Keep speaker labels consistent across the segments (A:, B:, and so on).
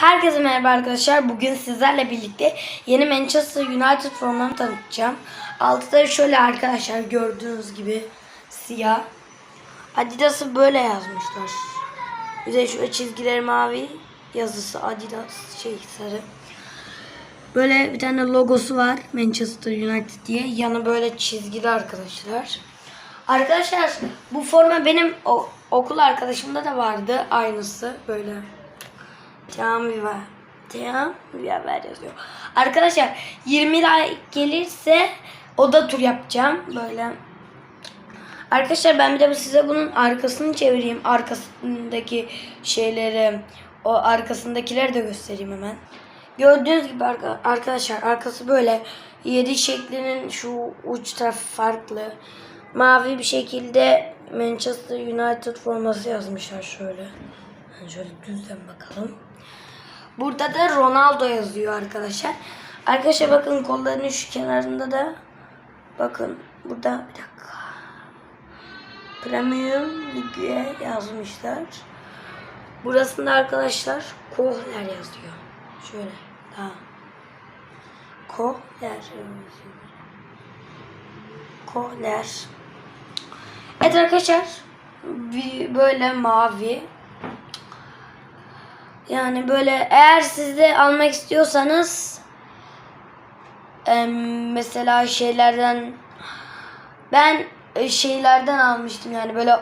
A: Herkese merhaba arkadaşlar. Bugün sizlerle birlikte yeni Manchester United formlarını tanıtacağım. Altıları şöyle arkadaşlar gördüğünüz gibi siyah. Adidas'ı böyle yazmışlar. Bir de şu çizgileri mavi yazısı Adidas şey sarı. Böyle bir tane logosu var Manchester United diye. Yanı böyle çizgili arkadaşlar. Arkadaşlar bu forma benim o- okul arkadaşımda da vardı aynısı böyle. Tamam bir var. Tamam bir haber yazıyor. Arkadaşlar 20 like gelirse oda tur yapacağım böyle. Arkadaşlar ben bir de size bunun arkasını çevireyim. Arkasındaki şeyleri, o arkasındakileri de göstereyim hemen. Gördüğünüz gibi arka- arkadaşlar arkası böyle 7 şeklinin şu uç tarafı farklı. Mavi bir şekilde Manchester United forması yazmışlar şöyle. Yani şöyle düzden bakalım. Burada da Ronaldo yazıyor arkadaşlar. Arkadaşlar bakın kollarının şu kenarında da bakın burada bir dakika. Premium Lig'e yazmışlar. Burasında arkadaşlar Kohler yazıyor. Şöyle daha. Kohler. Kohler. Evet arkadaşlar. bir- Böyle mavi. Yani böyle eğer siz de almak istiyorsanız mesela şeylerden ben e, şeylerden almıştım yani böyle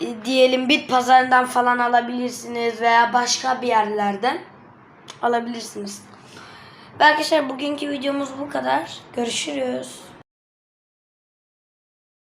A: e, diyelim bit pazarından falan alabilirsiniz veya başka bir yerlerden alabilirsiniz. Arkadaşlar bugünkü videomuz bu kadar. Görüşürüz.